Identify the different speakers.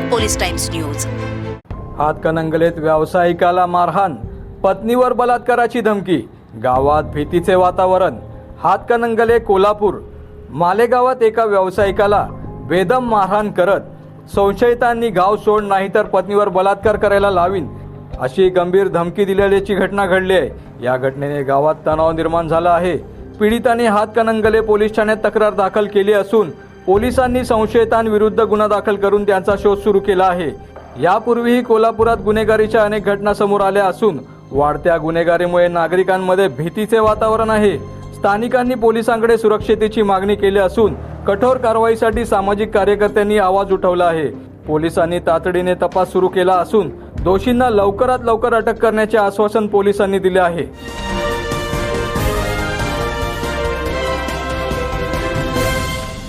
Speaker 1: Police times news.
Speaker 2: हातकणंगलेत व्यावसायिकाला मारहाण पत्नीवर बलात्काराची धमकी गावात भीतीचे वातावरण हातकणंगले कोल्हापूर. मालेगावात एका व्यावसायिकाला बेदम मारहाण करत संशयितांनी गाव सोड नाही तर पत्नीवर बलात्कार करायला लावीन अशी गंभीर धमकी दिलेल्याची घटना घडली आहे. या घटनेने गावात तणाव निर्माण झाला आहे. पीडिताने हातकणंगले पोलीस ठाण्यात तक्रार दाखल केली असून पोलिसांनी संशयितांविरुद्ध गुन्हा दाखल करून त्यांचा शोध सुरू केला आहे. यापूर्वीही कोल्हापुरात गुन्हेगारीच्या अनेक घटना समोर आल्या असून वाढत्या गुन्हेगारीमुळे नागरिकांमध्ये भीतीचे वातावरण आहे. स्थानिकांनी पोलिसांकडे सुरक्षतेची मागणी केली असून कठोर कारवाईसाठी सामाजिक कार्यकर्त्यांनी आवाज उठवला आहे. पोलिसांनी तातडीने तपास सुरू केला असून दोषींना लवकरात लवकर अटक करण्याचे आश्वासन पोलिसांनी दिले आहे.